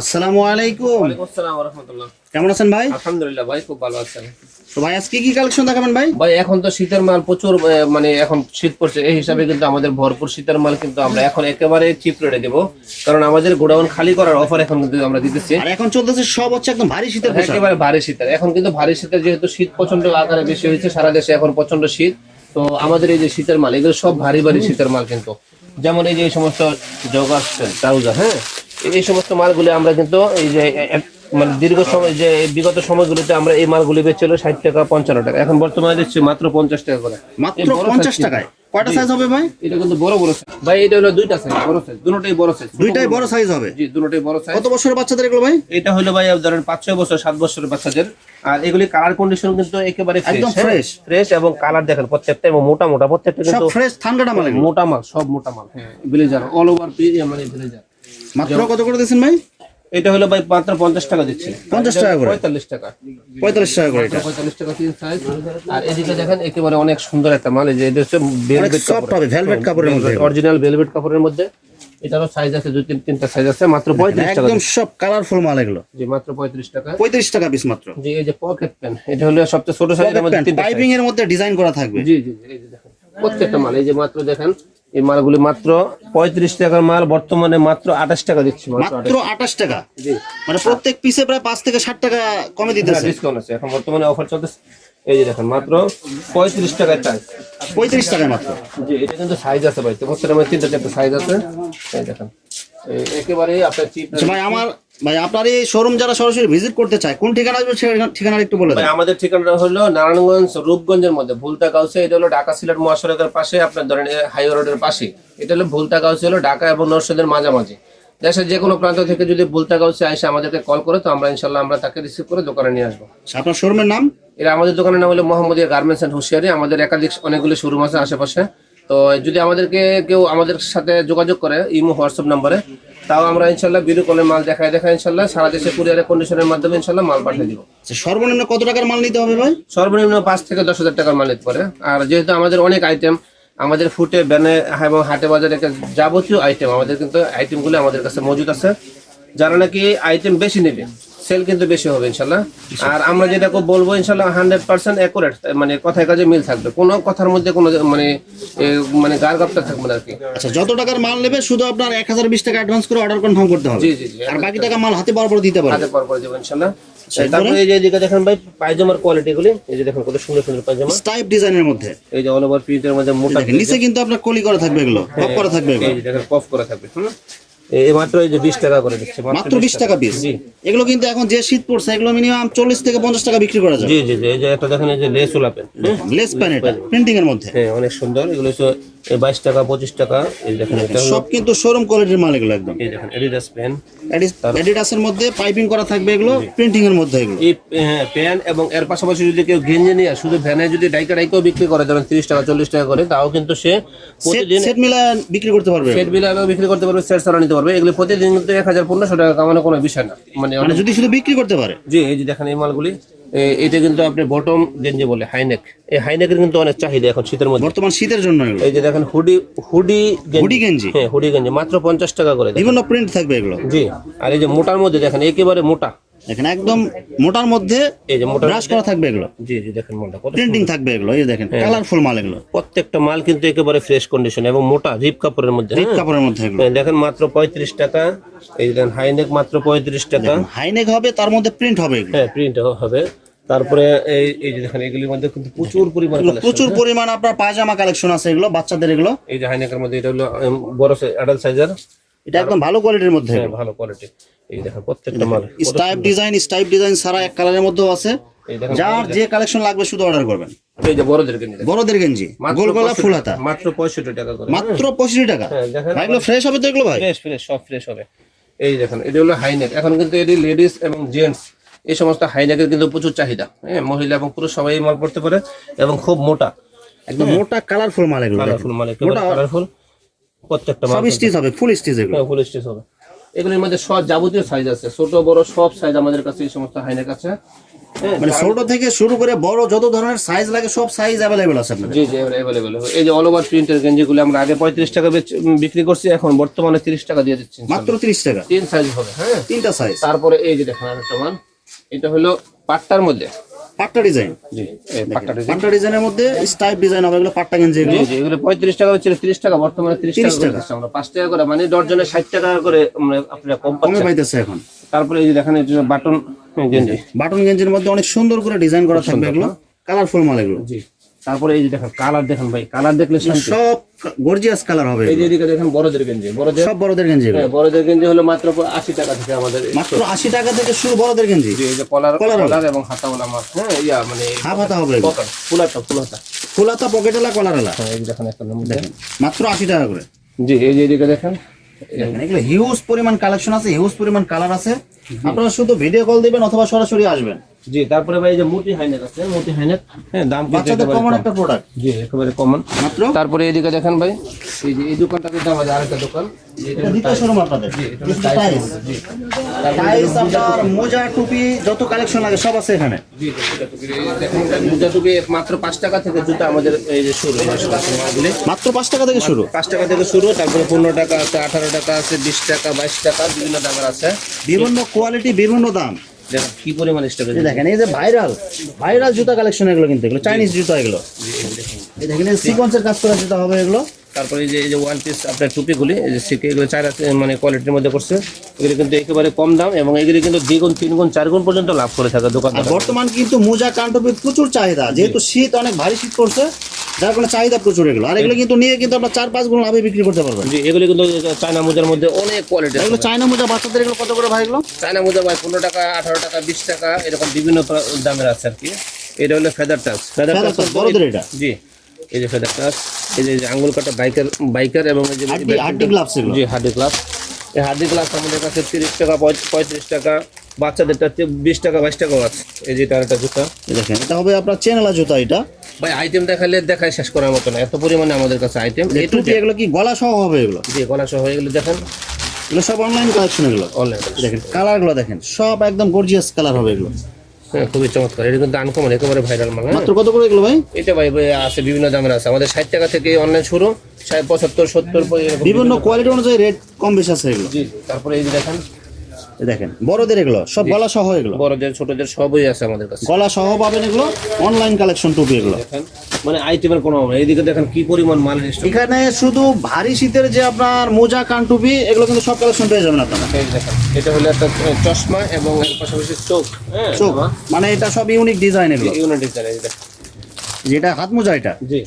আসসালামু আলাইকুম। আসসালাম ওয়া রাহমাতুল্লাহ। কেমন আছেন ভাই? আলহামদুলিল্লাহ ভাই খুব ভালো আছেন তো ভাই আজকে কি কালেকশন দেখাবেন ভাই? ভাই এখন তো শীতের মাল প্রচুর মানে এখন শীত পড়ছে এই হিসাবে কিন্তু আমাদের ভরপুর শীতের মাল কিন্তু আমরা এখন একেবারে চিপ রেটে দেবো। কারণ আমাদের গোডাউন খালি করার অফার এখন কিন্তু আমরা দিতেছি। আর এখন চলতেছে সব হচ্ছে একদম ভারী শীতের একেবারে ভারী শীতের। এখন কিন্তু ভারী শীতের যেহেতু শীত প্রচণ্ড আকারে বেশি হয়েছে সারা দেশে এখন প্রচণ্ড শীত। তো আমাদের এই যে শীতের মাল এগুলো সব ভারী ভারী শীতের মাল কিন্তু। যেমন এই যে সমস্ত জগার ট্রাউজার হ্যাঁ? এই- সমস্ত মালগুলি আমরা কিন্তু এই যে মানে দীর্ঘ সময় যে বিগত সময়গুলিতে আমরা এই মালগুলি বেচছিল ষাট টাকা পঞ্চান্ন টাকা। এখন বর্তমানে দিচ্ছি মাত্র পঞ্চাশ টাকা করে। মাত্র পঞ্চাশ টাকায়। কয়টা সাইজ হবে ভাই? এটা কিন্তু বড় বড় সাইজ ভাই এটা হলো দুইটা সাইজ বড় সাইজ দুটোটাই বড় সাইজ দুইটাই বড় সাইজ হবে? জি দুটোটাই বড় সাইজ কত বছরের বাচ্চাদের এগুলো ভাই? এটা হলো ভাই ধরেন পাঁচ ছয় বছর বছরের বাচ্চাদের। আর এগুলি কালার কন্ডিশন কিন্তু একেবারে একদম। ফ্রেশ এবং কালার দেখেন প্রত্যেকটা এবং মোটা মোটা প্রত্যেকটা সব কিন্তু ফ্রেশ মাল মোটা মাল সব মোটা মাল হ্যাঁ। ব্লেজার অল ওভার মানে ব্লেজার মাত্র কত করে দিচ্ছেন ভাই? এটা হলো ভাই মাত্র পঞ্চাশ টাকা দিচ্ছে। 50 টাকা করে? পঁয়তাল্লিশ টাকা। পঁয়তাল্লিশ টাকা করে এটা। পঁয়তাল্লিশ টাকা তিন সাইজ আর এদিকে দেখেন একেবারে অনেক সুন্দর একটা মাল। এই যে এটা হচ্ছে ভেলভেট সফট হবে ভেলভেট কাপড়ের মধ্যে। অরিজিনাল ভেলভেট কাপড়ের মধ্যে। এটারও সাইজ আছে দুই তিন তিনটা সাইজ আছে মাত্র পঁয়ত্রিশ টাকা একদম সব কালারফুল মাল এগুলো। জি মাত্র পঁয়ত্রিশ টাকা। পঁয়ত্রিশ টাকা পিস মাত্র। জি এই যে পকেট পেন এটা হলো সবচেয়ে ছোট সাইজের মধ্যে পাইপিং এর মধ্যে ডিজাইন করা থাকবে। জি জি, এই যে দেখেন প্রত্যেকটা মাল। এই যে মাত্র দেখেন এই মালগুলি মাত্র পঁয়ত্রিশ টাকার মাল বর্তমানে মাত্র আঠাশ টাকা দিচ্ছি মাত্র আঠাশ টাকা? মানে প্রত্যেক পিসে প্রায় পাঁচ থেকে ষাট টাকা কমে দিতে ডিসকাউন্ট আছে। এখন বর্তমানে অফার চলতেছে। এই যে দেখেন মাত্র পঁয়ত্রিশ টাকায় চাই পঁয়ত্রিশ টাকায় মাত্র? জি এটা কিন্তু সাইজ আছে ভাই। তো তিনটা চারটা সাইজ আছে। এই দেখেন। একেবারে আপনার চিপ আচ্ছা ভাই আমার ভাই আপনার এই শোরুম যারা সরাসরি ভিজিট করতে চায় কোন ঠিকানা আসবে ঠিকানা একটু বলে দেন। ভাই আমাদের ঠিকানাটা হলো নারায়ণগঞ্জ রূপগঞ্জের মধ্যে ভুলতা গাউসে এটা হলো ঢাকা সিলেট মহাসড়কের পাশে আপনার ধরেন হাইওয়ে রোডের পাশে। এটা হলো ভুলতা গাউসে হলো ঢাকা এবং নরসদের মাঝামাঝি। দেশের যে কোনো প্রান্ত থেকে যদি ভুলতা গাউসে এসে আমাদেরকে কল করে তো আমরা ইনশাল্লাহ আমরা তাকে রিসিভ করে দোকানে নিয়ে আসব। আচ্ছা, আপনার শোরুমের নাম? এটা আমাদের দোকানের নাম হলো মোহাম্মদিয়া গার্মেন্টস অ্যান্ড হুশিয়ারি আমাদের একাধিক অনেকগুলো শোরুম আছে আশেপাশে। তো যদি আমাদেরকে কেউ আমাদের সাথে যোগাযোগ করে ইমো হোয়াটসঅ্যাপ নাম্বারে তাও আমরা ইনশাল্লাহ ভিডিও কলের মাল দেখায় দেখায় ইনশাল্লাহ সারা দেশে কুরিয়ারের কন্ডিশনের মাধ্যমে ইনশাল্লাহ মাল পাঠিয়ে দিব। আচ্ছা, সর্বনিম্ন কত টাকার মাল নিতে হবে ভাই? সর্বনিম্ন পাঁচ থেকে দশ হাজার টাকার মাল নিতে পারে। আর যেহেতু আমাদের অনেক আইটেম আমাদের ফুটে ব্যানে এবং হাটে বাজারে যাবতীয় আইটেম আমাদের কিন্তু আইটেমগুলো আমাদের কাছে মজুদ আছে। যারা নাকি আইটেম বেশি নেবে সেল কিন্তু বেশি হবে ইনশাল্লাহ। আর আমরা যেটা বলব ইনশাল্লাহ হান্ড্রেড পার্সেন্ট অ্যাকুরেট মানে কথায় কাজে মিল থাকবে। কোনো কথার মধ্যে কোনো মানে মানে গার গাপটা থাকবে না আর কি। আচ্ছা যত টাকার মাল নেবে শুধু আপনার এক হাজার বিশ টাকা অ্যাডভান্স করে অর্ডার কনফার্ম করতে হবে। জি জি জি আর বাকি টাকা মাল হাতে পাওয়ার পর দিতে পারবে। হাতে পর করে দেবো ইনশাল্লাহ। তারপরে এই যে এদিকে দেখেন ভাই পায়জামার কোয়ালিটি গুলি এই যে দেখেন কত সুন্দর সুন্দর পায়জামা। স্টাইপ ডিজাইনের মধ্যে। এই যে অল ওভার প্রিন্টের মধ্যে মোটা নিচে কিন্তু আপনার কলি করা থাকবে এগুলো পপ করা থাকবে এগুলো। এই যে দেখেন কফ করা থাকবে হুম? মাত্র এই যে বিশ টাকা করে দিচ্ছে মাত্র বিশ টাকা পিস এগুলো কিন্তু এখন যে শীত পড়ছে এগুলো মিনিমাম চল্লিশ থেকে পঞ্চাশ টাকা বিক্রি করা যায় জি জি জি এই যে একটা দেখেন এই যে লেস উলাপেন লেস প্যান এটা প্রিন্টিং এর মধ্যে। হ্যাঁ অনেক সুন্দর। এগুলো হচ্ছে বাইশ টাকা পঁচিশ টাকা এই দেখেন এটা সব কিন্তু শোরুম কোয়ালিটির মাল এগুলো একদম। এই দেখেন এডিডাস পেন এডিডাসের মধ্যে পাইপিং করা থাকবে এগুলো প্রিন্টিং এর মধ্যে এগুলো। এই পেন এবং এর পাশাপাশি যদি কেউ গেঞ্জি নিয়ে শুধু ভ্যানে যদি ডাইকা ডাইকাও বিক্রি করে ধরেন তিরিশ টাকা চল্লিশ টাকা করে তাও কিন্তু সে প্রতিদিন সেট মিলা বিক্রি করতে পারবে সেট বিলাও বিক্রি করতে পারবে সেট সারা নিতে পারবে। এগুলো প্রতিদিন কিন্তু এক হাজার পনেরোশো টাকা কামানো কোনো বিষয় না। মানে মানে যদি শুধু বিক্রি করতে পারে? জি এই যে দেখেন এই মালগুলি। এটা কিন্তু আপনি বটম গেঞ্জি বলে হাইনেক এই হাইনেকের কিন্তু অনেক চাহিদা এখন শীতের মধ্যে। বর্তমান শীতের জন্য এই যে দেখেন হুডি হুডি হুডি গেঞ্জি? হ্যাঁ হুডি গেঞ্জি মাত্র পঞ্চাশ টাকা করে বিভিন্ন প্রিন্ট থাকবে এগুলো। জি আর এই যে মোটার মধ্যে দেখেন একেবারে মোটা। দেখেন একদম মোটার মধ্যে এই যে মোটা ব্রাশ করা থাকবে এগুলো। জি জি দেখেন মোটা প্রিন্টিং থাকবে এগুলো এই দেখেন কালারফুল মাল এগুলো। প্রত্যেকটা মাল কিন্তু একেবারে ফ্রেশ কন্ডিশন এবং মোটা রিপ কাপড়ের মধ্যে রিপ হ্যাঁ? কাপড়ের মধ্যে এগুলো। দেখেন মাত্র পঁয়ত্রিশ টাকা এই যে দেখেন হাইনেক মাত্র পঁয়ত্রিশ টাকা। হাইনেক হবে তার মধ্যে প্রিন্ট হবে হ্যাঁ প্রিন্ট হবে। তারপরে এই এই যে দেখেন এগুলির মধ্যে কিন্তু প্রচুর পরিমাণ প্রচুর পরিমাণ আপনার পায়জামা কালেকশন আছে এগুলো বাচ্চাদের এগুলো। এই যে হাইনেকের মধ্যে এটা হলো বড় অ্যাডাল্ট সাইজের এটা একদম ভালো কোয়ালিটির মধ্যে হ্যাঁ ভালো কোয়ালিটি এই দেখেন প্রত্যেকটা মাল। স্টাইপ ডিজাইন স্টাইপ ডিজাইন সারা এক কালারের মধ্যেও আছে। যার যে কালেকশন লাগবে শুধু অর্ডার করবেন। এই যে। বড়দের গেঞ্জি মাত্র গোল গলা ফুল হাতা মাত্র পঁয়ষট্টি টাকা করে। মাত্র পঁয়ষট্টি টাকা। হ্যাঁ দেখেন ভাই এগুলো ফ্রেশ হবে তো এগুলো ভাই? ফ্রেশ ফ্রেশ সব ফ্রেশ হবে। এই দেখেন এটা হলো হাইনেক এখন কিন্তু এটি লেডিস এবং জেন্টস এই সমস্ত হাইনেকের কিন্তু প্রচুর চাহিদা। হ্যাঁ মহিলা এবং পুরুষ সবাই মাল পড়তে পারে এবং খুব মোটা। একদম মোটা কালারফুল মাল এগুলো কালারফুল মাল কালারফুল প্রত্যেকটা সব স্টিচ হবে ফুল স্টিচ এগুলো। হ্যাঁ, ফুল স্টিচ হবে। এগুলির মধ্যে সব যাবতীয় সাইজ আছে ছোট বড় সব সাইজ আমাদের কাছে এই সমস্ত হাইনেক আছে হ্যাঁ, মানে ছোট থেকে শুরু করে বড় যত ধরনের সাইজ লাগে সব সাইজ অ্যাভেলেবেল আছে আপনাদের। জি জি অ্যাভেলেবেল এই যে অল ওভার প্রিন্টের গেঞ্জিগুলো আমরা আগে পঁয়ত্রিশ টাকা বেচ- বিক্রি করছি এখন বর্তমানে তিরিশ টাকা দিয়ে দিচ্ছি মাত্র তিরিশ টাকা। তিন সাইজ হবে হ্যাঁ। তিনটা সাইজ তারপরে এই যে দেখেন আরেকটা মাল এটা হলো পাটটার মধ্যে। পাট্টা ডিজাইন। পাট্টা ডিজাইনের মধ্যে স্টাইপ ডিজাইন হবে এগুলো পাট্টা গেঞ্জি এগুলো। এগুলো পঁয়ত্রিশ টাকা হচ্ছে তিরিশ টাকা বর্তমানে তিরিশ টাকা করে টাকা। দিচ্ছি আমরা। পাঁচ টাকা করে মানে ষাট টাকা করে আমরা আপনারা কম কমে পাইতেছে এখন। তারপরে এই যে দেখেন বাটন গেঞ্জি। বাটন গেঞ্জির মধ্যে অনেক সুন্দর করে ডিজাইন করা থাকবে এগুলো। কালারফুল মাল এগুলো। জি তারপরে এই যে দেখেন কালার দেখেন ভাই কালার দেখলে সব গর্জিয়াস কালার হবে এই যে এদিকে দেখেন বড়দের গেঞ্জি। বড়দের সব বড়দের গেঞ্জি হ্যাঁ, বড়দের গেঞ্জি হলো মাত্র আশি টাকা থেকে আমাদের মাত্র আশি টাকা থেকে শুরু বড়দের গেঞ্জি। এই যে কলার কলার এবং হাতাওয়ালা মাছ। হ্যাঁ ইয়া মানে হাফ হাতা হবে ফুলাটা ফুলাটা ফুলাতা পকেটেলা হ্যাঁ এই দেখেন একটা নম্বর দেখেন মাত্র আশি টাকা করে। জি এই যে এদিকে দেখেন। দেখেন এগুলো হিউজ পরিমাণ কালেকশন আছে হিউজ পরিমাণ কালার আছে। আপনারা শুধু ভিডিও কল দিবেন অথবা সরাসরি আসবেন। জি তারপরে ভাই যে মুটি হাইনেক আছে মুটি হাইনেক হ্যাঁ দাম বাচ্চাদের কমন একটা প্রোডাক্ট জি একেবারে কমন মাত্র? তারপরে এদিকে দেখেন ভাই এই যে এই দোকানটা কিন্তু আমাদের আরেকটা দোকান। এটা দ্বিতীয় শোরুম আপনাদের? জি, টাইলস। জি। টাইলস আপনার মোজা টুপি যত কালেকশন লাগে সব আছে এখানে। জি, টুপি, দেখেন টুপি মাত্র পাঁচ টাকা থেকে জুতা আমাদের এই যে শুরু। মাত্র পাঁচ টাকা থেকে শুরু? পাঁচ টাকা থেকে শুরু তারপরে পনেরো টাকা আছে আঠারো টাকা আছে বিশ টাকা বাইশ টাকা বিভিন্ন দামের আছে। বিভিন্ন কোয়ালিটি বিভিন্ন দাম। কি পরিমাণ স্টক দেখেন এই যে ভাইরাল ভাইরাল জুতা কালেকশন এগুলো কিন্তু এগুলো চাইনিজ জুতা এগুলো। এই দেখেন সিকোয়েন্সের কাজ করা জুতা হবে এগুলো। তারপরে এই যে এই যে ওয়ান পিস আপনার টুপিগুলি এই যে সিকে এগুলো চার মানে কোয়ালিটির মধ্যে করছে এগুলি কিন্তু একেবারে কম দাম এবং এগুলি কিন্তু দ্বিগুণ তিন গুণ চার গুণ পর্যন্ত লাভ করে থাকে দোকানদার বর্তমান কিন্তু মোজা কান্টপির প্রচুর চাহিদা। যেহেতু শীত অনেক ভারী শীত পড়ছে যার কারণে চাহিদা প্রচুর এগুলো। আর এগুলো কিন্তু নিয়ে কিন্তু আপনার চার পাঁচ গুণ লাভে বিক্রি করতে পারবেন। জি এগুলি কিন্তু চায়না মোজার মধ্যে অনেক কোয়ালিটি এগুলো চায়না মোজা বাচ্চাদের এগুলো কত করে ভাই এগুলো? চায়না মোজা ভাই পনেরো টাকা আঠারো টাকা বিশ টাকা এরকম বিভিন্ন দামের আছে আর কি। এটা হলো ফেদার টাচ ফেদার touch, বড়দের এটা? জি এই যে ফেদার টাচ এই যে আঙ্গুল কাটা বাইকার বাইকার এবং এই যে হাড্ডি গ্লাভস জি হার্ডি গ্লাস এই হার্ডি গ্লাস আমাদের কাছে তিরিশ টাকা পঁয়ত্রিশ টাকা বাচ্চাদেরটা বিশ টাকা বাইশ টাকাও আছে। এই যে তার একটা জুতা। দেখেন এটা হবে আপনার চেনালা জুতা এটা। ভাই আইটেম দেখালে দেখায় শেষ করার মতো না। এত পরিমাণে আমাদের কাছে আইটেম টুপি এগুলো কি গলা সহ হবে এগুলো? জি গলা সহ এগুলো দেখেন। এগুলো সব অনলাইন কালেকশন এগুলো? অনলাইন দেখেন কালারগুলো দেখেন সব একদম গর্জিয়াস কালার হবে এগুলো। হ্যাঁ খুবই চমৎকার। এটা কিন্তু আনকমন একেবারে ভাইরাল মাল হ্যাঁ। মাত্র কত করে এগুলো ভাই? এটা ভাই আছে বিভিন্ন দামের আছে। আমাদের ষাট টাকা থেকে অনলাইন শুরু। ষাট পঁচাত্তর সত্তর বিভিন্ন কোয়ালিটি অনুযায়ী রেট কম বেশি আছে এগুলো। জি তারপরে এই যে দেখেন দেখেন বড়দের এগুলো সব গলা সহ এগুলো। বড়দের ছোটদের সবই আছে আমাদের কাছে। গলা সহ পাবেন এগুলো অনলাইন কালেকশন টুপি এগুলো। মানে আইটেমের কোনো অভাব। এইদিকে দেখেন কি পরিমাণ মাল এখানে শুধু ভারী শীতের যে আপনার মোজা কান টুপি এগুলো কিন্তু সব কালেকশন পেয়ে যাবেন আপনারা। এই দেখেন এটা হলো একটা চশমা এবং এর পাশাপাশি চোখ হ্যাঁ চোখ মানে এটা সব ইউনিক ডিজাইন এগুলো। Unique design. যেটা হাত মোজা এটা? জি।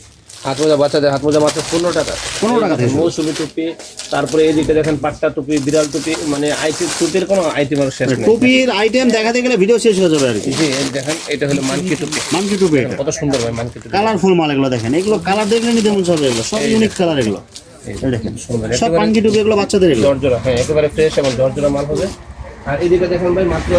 হাত মোজা বাচ্চাদের হাত মোজা মাত্র পনেরো টাকা 15 টাকা মৌসুমি টুপি তারপরে এইদিকে দেখেন পাট্টা টুপি বিড়াল টুপি মানে আইটি টুপির কোনো আইটেমের শেষ নেই। টুপির আইটেম দেখাতে গেলে ভিডিও শেষ হয়ে যাবে আর কি। জি দেখেন এটা হলো মানকি টুপি। মানকি টুপি কত সুন্দর ভাই মানকি টুপি। কালারফুল মাল এগুলো দেখেন। এগুলো কালার দেখলে নিতে মন চাবে এগুলো। সব ইউনিক কালার এগুলো। দেখেন। সব পানকি টুপি এগুলো বাচ্চাদের এগুলো। জর্জরা হ্যাঁ একেবারে ফ্রেশ এবং জর্জরা মাল হবে। আর এদিকে দেখেন ভাই মাত্র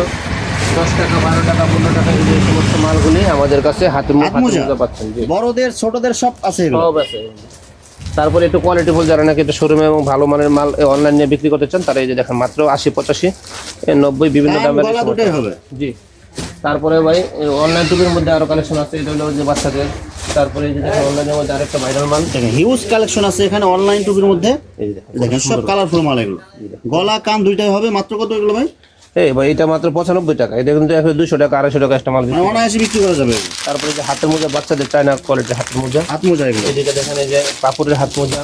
দশ টাকা বারো টাকা পনেরো টাকা এই সমস্ত মালগুলি আমাদের কাছে হাতে মোজা পাচ্ছেন বড়দের ছোটদের সব আছে সব আছে। তারপরে একটু কোয়ালিটিফুল যারা নাকি একটু শোরুমে এবং ভালো মানের মাল অনলাইন নিয়ে বিক্রি করতে চান তারা এই যে দেখেন মাত্র আশি পঁচাশি নব্বই বিভিন্ন দামের হবে। জি। তারপরে ভাই অনলাইন টুপির মধ্যে আরও কালেকশন আছে এটা হলো যে বাচ্চাদের। তারপরে এই যে দেখেন অনলাইনের মধ্যে আরেকটা ভাইরাল মাল। দেখেন হিউজ কালেকশন আছে এখানে অনলাইন টুপির মধ্যে। দেখেন সব কালারফুল মাল এগুলো। গলা কান দুইটাই হবে মাত্র কত এগুলো ভাই? এই ভাই এটা মাত্র পঁচানব্বই টাকা। এটা কিন্তু এখন দুশো টাকা আড়াইশো টাকা একটা মাল মানে অনায়াসে বিক্রি করা যাবে। তারপরে যে হাতের মোজা বাচ্চাদের চায়না কোয়ালিটির হাতের মোজা। হাত মোজা এগুলো এদিকে দেখেন এই যে কাপড়ের হাত মোজা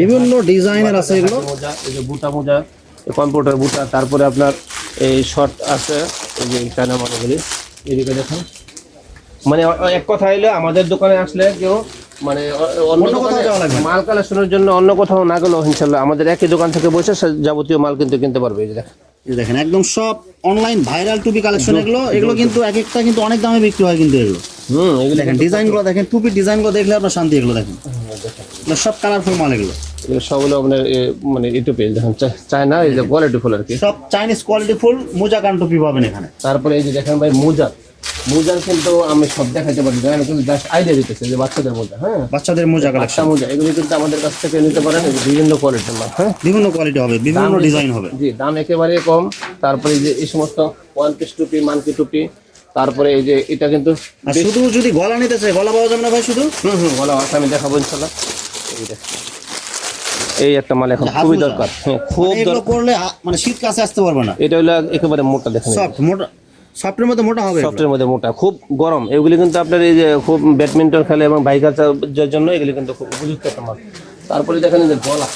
বিভিন্ন ডিজাইনের আছে এগুলো। মোজা এই যে বুটা মোজা কম্পিউটার বুটা তারপরে আপনার এই শর্ট আছে এই যে চায়না মালগুলি। এদিকে দেখেন। মানে এক কথা হইলে আমাদের দোকানে আসলে কেউ মানে অন্য কোথাও। মাল কালেকশনের জন্য অন্য কোথাও না গেলেও ইনশাল্লাহ আমাদের একই দোকান থেকে বসে যাবতীয় মাল কিন্তু কিনতে পারবে এই যে দেখেন। এই দেখেন একদম সব অনলাইন ভাইরাল টুপি কালেকশন এগুলো এগুলো কিন্তু এক একটা কিন্তু অনেক দামে বিক্রি হয় কিন্তু এগুলো। দেখেন ডিজাইনগুলো দেখেন টুপির ডিজাইনগুলো দেখলে আপনার শান্তি এগুলো দেখেন। সব কালারফুল মাল এগুলো। এগুলো সব আপনার মানে ইউটিউব পেজ দেখেন চায়না এই যে কোয়ালিটি ফুল আর কি। সব চাইনিজ কোয়ালিটি ফুল মোজা কান টুপি পাবেন এখানে। তারপরে এই যে দেখেন ভাই মোজা। মোজার কিন্তু আমি সব দেখাইতে পারি না আমি কিন্তু জাস্ট আইডিয়া দিতেছি যে বাচ্চাদের মোজা হ্যাঁ? বাচ্চাদের মোজা কালেকশন মোজা এগুলি কিন্তু আমাদের কাছ থেকে নিতে পারেন বিভিন্ন কোয়ালিটির মাল হ্যাঁ? বিভিন্ন কোয়ালিটি হবে বিভিন্ন ডিজাইন হবে। জি দাম একেবারে কম তারপরে যে এই সমস্ত ওয়ান পিস টুপি মানকি টুপি তারপরে এই যে এটা কিন্তু শুধু যদি গলা নিতে চাই গলা পাওয়া যাবে না ভাই শুধু? হুম হুম আছে আমি দেখাবো ইনশাল্লাহ এই দেখেন। এই একটা মাল এখন খুবই দরকার হ্যাঁ খুব মানে দরকার। পরলে হা- মানে শীত কাছে আসতে পারবে না। এটা হলো একেবারে মোটা দেখেন। সফট মোটা সফটের মধ্যে মোটা হবে। সফটের মধ্যে মোটা খুব গরম। এগুলি কিন্তু আপনার এই যে খুব ব্যাডমিন্টন খেলে এবং বাইকার জন্য এগুলি কিন্তু খুব উপযুক্ত মাল তারপরে দেখেন যে গলা।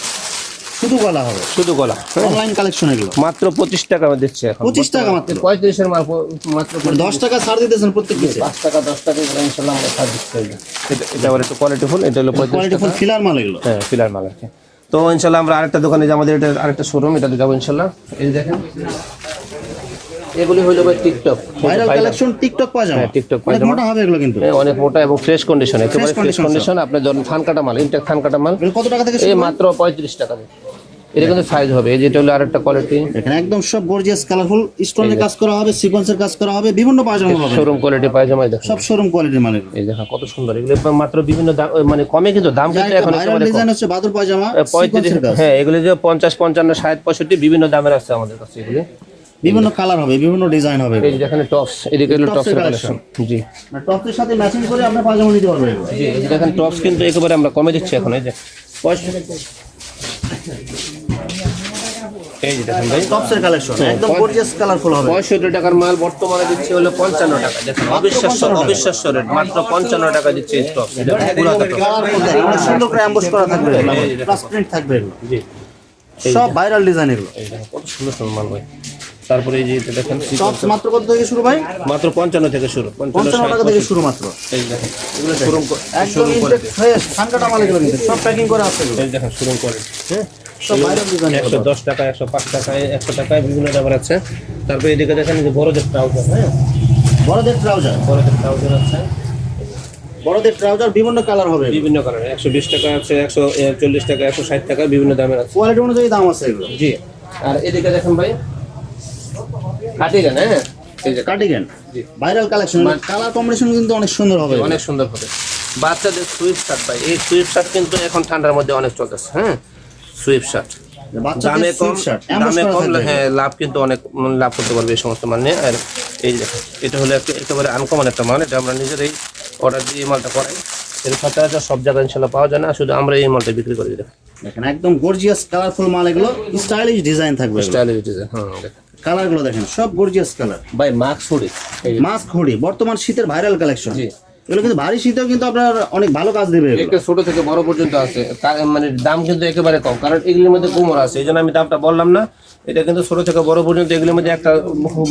শুধু গলা হবে? শুধু গলা। অনলাইন কালেকশন এগুলো? মাত্র পঁচিশ টাকা দিচ্ছি এখন। 25 টাকা মাত্র? পঁয়ত্রিশের মাল মাত্র মানে দশ টাকা ছাড় দিতেছেন প্রত্যেক পিসে? পাঁচ টাকা দশ টাকা এগুলো ইনশাল্লাহ আমরা ছাড় দিচ্ছি। এটা এটা আবার একটু কোয়ালিটি ফুল এটা হলো কোয়ালিটি ফুল ফিলার মাল এগুলো? হ্যাঁ ফিলার মাল আর কি। তো ইনশাল্লাহ আমরা আরেকটা দোকানে যে আমাদের এটা আরেকটা শোরুম এটাতে যাব ইনশাল্লাহ। এই দেখেন। এগুলি হইল ভাই টিকটক। ভাইরাল কালেকশন টিকটক পাজামা হ্যাঁ, পায়জামা। মোটা হবে এগুলো কিন্তু। হ্যাঁ, অনেক মোটা এবং ফ্রেশ কন্ডিশন একেবারে ফ্রেশ কন্ডিশন আপনি ধরুন থান কাটা মাল ইনটেক থান কাটা মাল। কত টাকা থেকে এই মাত্র পঁয়ত্রিশ টাকা এটা কিন্তু সাইজ হবে। এই যেটা হলো আরেকটা কোয়ালিটি এখানে একদম সব গর্জিয়াস কালারফুল স্টোনের কাজ করা হবে সিকোয়েন্সের কাজ করা হবে বিভিন্ন হবে শোরুম কোয়ালিটি পায়জামাই দেখুন। সব শোরুম কোয়ালিটির মাল এই দেখেন কত সুন্দর। এগুলো মাত্র বিভিন্ন দাম মানে কমে কিন্তু দাম কিন্তু এখন একেবারে ডিজাইন হচ্ছে বাদুর পঁয়ত্রিশ হ্যাঁ এগুলি যে পঞ্চাশ পঞ্চান্ন ষাট পঁয়ষট্টি বিভিন্ন দামের আছে আমাদের কাছে এগুলি। বিভিন্ন কালার হবে বিভিন্ন ডিজাইন হবে এই যে দেখেন টপস এদিকে হলো টপসের এর কালেকশন জি। টপের সাথে ম্যাচিং করে আপনি পাজামা নিতে পারবেন জি এই যে দেখেন টপস কিন্তু একেবারে আমরা কমে দিচ্ছি এখন এই যে। এই যে দেখেন ভাই। টপসের কালেকশন একদম গর্জিয়াস কালারফুল হবে। টাকার মাল বর্তমানে দিচ্ছে হলো পঞ্চান্ন টাকা। দেখেন অবিশ্বাস্য অবিশ্বাস্য রেট মাত্র পঞ্চান্ন টাকা দিচ্ছে এই টপস এটা পুরো কালারফুল সুন্দর করে অ্যাম্বস করা থাকবে। প্লাস প্রিন্ট থাকবে জি। সব ভাইরাল ডিজাইন এগুলো। কত সুন্দর সুন্দর মাল ভাই। তারপরে এই যে এটা দেখেন টপস মাত্র কত থেকে শুরু ভাই? মাত্র পঞ্চান্ন থেকে শুরু পঞ্চান্ন পঞ্চান্ন টাকা থেকে শুরু মাত্র। এই দেখেন এগুলো শোরুম একদম ফ্রেশ ঠান্ডাটা মাল এগুলো কিন্তু। সব প্যাকিং করে আছে এই দেখেন শোরুম কোয়ালিটি হ্যাঁ একশো দশ টাকা একশো পাঁচ টাকায় একশো টাকায় বিভিন্ন দামের আছে। তারপরে এদিকে দেখেন যে বড়দের ট্রাউজার হ্যাঁ? বড়দের ট্রাউজার বড়দের ট্রাউজার আছে। বড়দের ট্রাউজার বিভিন্ন কালার হবে বিভিন্ন কালার একশো বিশ টাকা আছে একশো চল্লিশ টাকা একশো ষাট টাকা বিভিন্ন দামের আছে। কোয়ালিটি অনুযায়ী দাম আছে এগুলো। জি। আর এদিকে দেখেন ভাই কাটি হ্যাঁ? এই যে cardigan. Viral collection colour combination কিন্তু অনেক সুন্দর হবে। অনেক সুন্দর হবে। বাচ্চাদের সুইফট শার্ট ভাই এই সুইফট শার্ট কিন্তু এখন ঠান্ডার মধ্যে অনেক চলতেছে হ্যাঁ? সুইফট শার্ট দামে কম দামে কম হ্যাঁ লাভ কিন্তু অনেক লাভ করতে পারবে এই সমস্ত মাল আর এই যে এটা হলো একটা একেবারে আনকমন একটা মাল এটা আমরা নিজেরাই অর্ডার দিয়ে মালটা করাই। এর সচরাচর সব জায়গায় ইনশাল্লাহ পাওয়া যায় না শুধু আমরা এই মালটা বিক্রি করে দিই। দেখেন একদম গর্জিয়াস কালারফুল মাল এগুলো স্টাইলিশ ডিজাইন থাকবে স্টাইলের ডিজাইন হ্যাঁ দেখেন। কালারগুলো দেখেন সব গর্জিয়াস কালার ভাই মাস্ক এই মাস্ক হুডি বর্তমান শীতের ভাইরাল কালেকশন জি। এগুলো কিন্তু ভারী শীতেও কিন্তু আপনার অনেক ভালো কাজ দেবে। একটা ছোট থেকে বড় পর্যন্ত আছে। মানে দাম কিন্তু একেবারে কম কারণ এগুলির মধ্যে কুমোর আছে এই জন্য আমি দামটা বললাম না। এটা কিন্তু ছোট থেকে বড় পর্যন্ত এগুলির মধ্যে একটা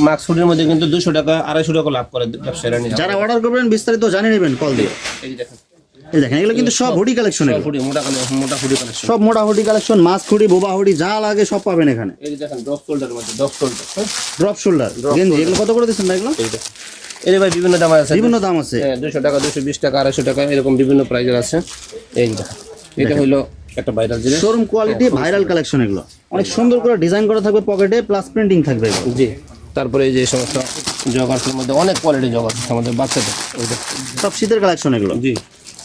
মাস্ক ছুটির মধ্যে কিন্তু দুশো টাকা আড়াইশো টাকা লাভ করে ব্যবসায়ীরা যারা অর্ডার করবেন বিস্তারিত জানিয়ে নেবেন কল দিয়ে। এই দেখেন। এই দেখেন এগুলো কিন্তু সব হুডি কালেকশন মোটা হুডি কালেকশন সব মোটা হুডি কালেকশন মাস্ক হুডি বোবা হুডি যা লাগে সব পাবেন এখানে। এই দেখেন ড্রপ শোল্ডারের মধ্যে ড্রপ শোল্ডার ড্রপ শোল্ডার গেঞ্জি এগুলো কত করে দিচ্ছেন এগুলো? এর ভাই বিভিন্ন দাম আছে। বিভিন্ন দাম আছে। হ্যাঁ দুশো টাকা দুশো বিশ টাকা আড়াইশো টাকা এরকম বিভিন্ন প্রাইজের আছে। এই দেখেন এটা হলো একটা ভাইরাল জিনিস। শোরুম কোয়ালিটি ভাইরাল কালেকশন এগুলো। অনেক সুন্দর করে ডিজাইন করা থাকবে পকেটে প্লাস প্রিন্টিং থাকবে জি তারপরে এই যে সমস্ত জগার্সের মধ্যে অনেক কোয়ালিটি জগার্স আমাদের বাচ্চাদের। সব শীতের কালেকশন এগুলো। জি।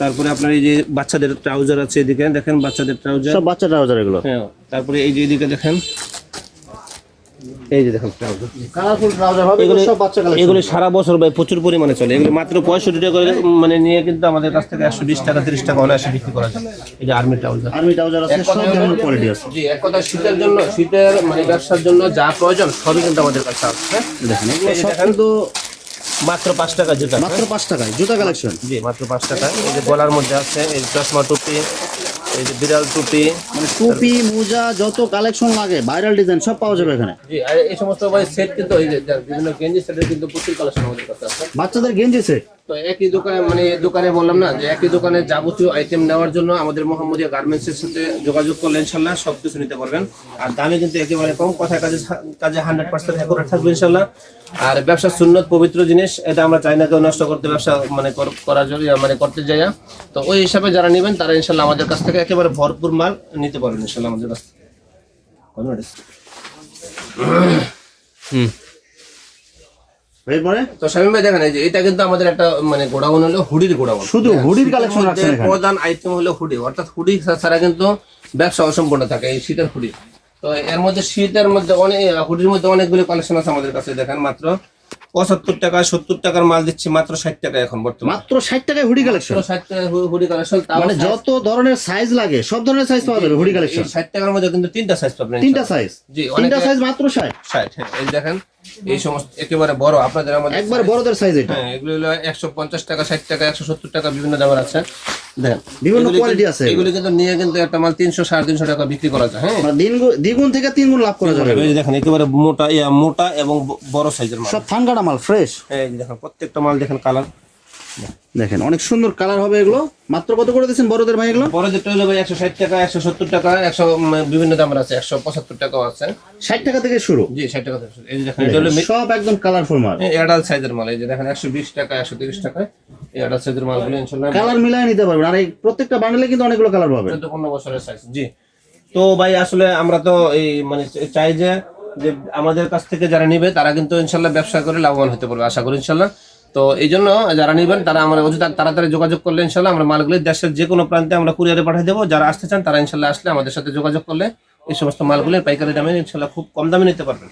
তারপরে আপনার এই যে বাচ্চাদের ট্রাউজার আছে এদিকে দেখেন বাচ্চাদের ট্রাউজার। সব বাচ্চা ট্রাউজার এগুলো? হ্যাঁ তারপরে এই যে এদিকে দেখেন। এই যে দেখেন ট্রাউজার। কালারফুল ট্রাউজার হবে এগুলো সব বাচ্চা কালেকশন এগুলি সারা বছর ভাই প্রচুর পরিমাণে চলে। এগুলো মাত্র পঁয়ষট্টি টাকা করে মানে নিয়ে কিন্তু আমাদের কাছ থেকে একশো বিশ টাকা তিরিশ টাকা অনায়াসে বিক্রি করা যায়। এই যে আর্মি ট্রাউজার। আর্মি ট্রাউজার আছে সব ধরনের কোয়ালিটি আছে। জি এক কথা শীতের জন্য শীতের মানে ব্যবসার জন্য যা প্রয়োজন সবই কিন্তু আমাদের কাছে আছে? দেখেন এগুলো সব কিন্তু মাত্র পাঁচ টাকা জুতা মাত্র পাঁচ টাকায় জুতা কালেকশন। জি মাত্র পাঁচ টাকা। এই যে গলার মধ্যে আছে এই চশমা টুপি এই যে বিড়াল টুপি। মানে টুপি মোজা যত কালেকশন লাগে ভাইরাল ডিজাইন সব পাওয়া যাবে এখানে। জি আর এই সমস্ত ভাই সেট কিন্তু এই যে বিভিন্ন গেঞ্জি সেটের কিন্তু প্রচুর কালেকশন আমাদের কাছে আছে। বাচ্চাদের গেঞ্জি সেট তো একই দোকানে মানে এই দোকানে বললাম না, যে একই দোকানে যাবতীয় আইটেম নেওয়ার জন্য আমাদের মোহাম্মদিয়া গার্মেন্টসের সাথে যোগাযোগ করলে ইনশাল্লাহ সব কিছু নিতে পারবেন। আর দামে কিন্তু একেবারে কম, কথায় কাজে কাজে হান্ড্রেড পার্সেন্ট অ্যাকুরেট থাকবে ইনশাল্লাহ। আর ব্যবসা সুন্নত, পবিত্র জিনিস, এটা আমরা চাই না কেউ নষ্ট করতে, ব্যবসা মানে কর- করার জন্য মানে করতে যাই তো ওই হিসাবে যারা নেবেন, তারা ইনশাল্লাহ আমাদের কাছ থেকে একেবারে ভরপুর মাল নিতে পারবেন ইনশাল্লাহ আমাদের কাছ থেকে? হুম। এরপরে? তো শামীম ভাই দেখেন যে এটা কিন্তু আমাদের একটা মানে গোডাউন হলো হুডির গোডাউন। শুধু হুডির কালেকশন রাখছেন এখানে? প্রধান আইটেম হলো হুডি। অর্থাৎ হুডি ছাড়া কিন্তু ব্যবসা অসম্পূর্ণ থাকে এই শীতের হুডি। তো এর মধ্যে শীতের মধ্যে অনেক হুডির মধ্যে অনেকগুলো কালেকশন আছে আমাদের কাছে দেখেন মাত্র। পঁচাত্তর টাকা সত্তর টাকার মাল দিচ্ছি মাত্র ষাট টাকা এখন বর্তমানে। মাত্র ষাট টাকায় হুডি কালেকশন ষাট টাকা হুডি কালেকশন মানে যত ধরনের সাইজ লাগে সব ধরনের সাইজ পাওয়া যাবে হুডি কালেকশন ষাট টাকার মধ্যে কিন্তু তিনটা সাইজ পাবেন তিনটা সাইজ জি তিনটা সাইজ মাত্র ষাট? ষাট হ্যাঁ এই দেখেন এই সমস্ত একেবারে বড় আপনাদের আমাদের একবার বড়দের সাইজ এটা। হ্যাঁ এগুলো হলো একশো পঞ্চাশ টাকা ষাট টাকা একশো সত্তর টাকা বিভিন্ন দামের আছে। দেখেন বিভিন্ন কোয়ালিটি আছে এগুলি। কিন্তু নিয়ে কিন্তু একটা মাল তিনশো সাড়ে তিনশো টাকা বিক্রি করা যায় হ্যাঁ। মানে দ্বিগুণ থেকে তিন গুণ লাভ করা যাবে। এই দেখেন একেবারে মোটা ইয়া মোটা এবং বড় সাইজের মাল। সব থানগাড়া মাল ফ্রেশ এই দেখেন প্রত্যেকটা মাল দেখেন কালার। দেখেন অনেক সুন্দর কালার হবে এগুলো। মাত্র কত করে দিচ্ছেন বড়দের ভাই এগুলো? বড় যেটা হলো ভাই একশো ষাট টাকা একশো সত্তর টাকা একশো বিভিন্ন দামের আছে একশো পঁচাত্তর টাকাও আছে। ষাট টাকা থেকে শুরু? জি ষাট টাকা থেকে শুরু। এই দেখেন সব একদম কালারফুল মাল। অ্যাডাল্ট সাইজের মাল। এই যে দেখেন একশো বিশ টাকা একশো তিরিশ টাকা। সাইজের মালগুলো কালার মিলাই নিতে পারবেন। আর এই প্রত্যেকটা বান্ডেলে কিন্তু অনেকগুলো কালার পাবেন। চোদ্দ পনেরো বছরের সাইজ জি। তো ভাই আসলে আমরা তো এই মানে চাই যে যে আমাদের কাছ থেকে যারা নিবে তারা কিন্তু ইনশাল্লাহ ব্যবসা করে লাভবান হতে পারবে আশা করি ইনশাল্লাহ। তো এই জন্য যারা নিবেন তারা আমরা অতি তাড়াতাড়ি যোগাযোগ করলে ইনশাল্লাহ আমরা মালগুলি দেশের যে কোনো প্রান্তে আমরা কুরিয়ারে পাঠিয়ে দেবো। যারা আসতে চান তারা ইনশাল্লাহ আসলে আমাদের সাথে যোগাযোগ করলে এই সমস্ত মালগুলি পাইকারি দামে ইনশাল্লাহ খুব কম দামে নিতে পারবেন।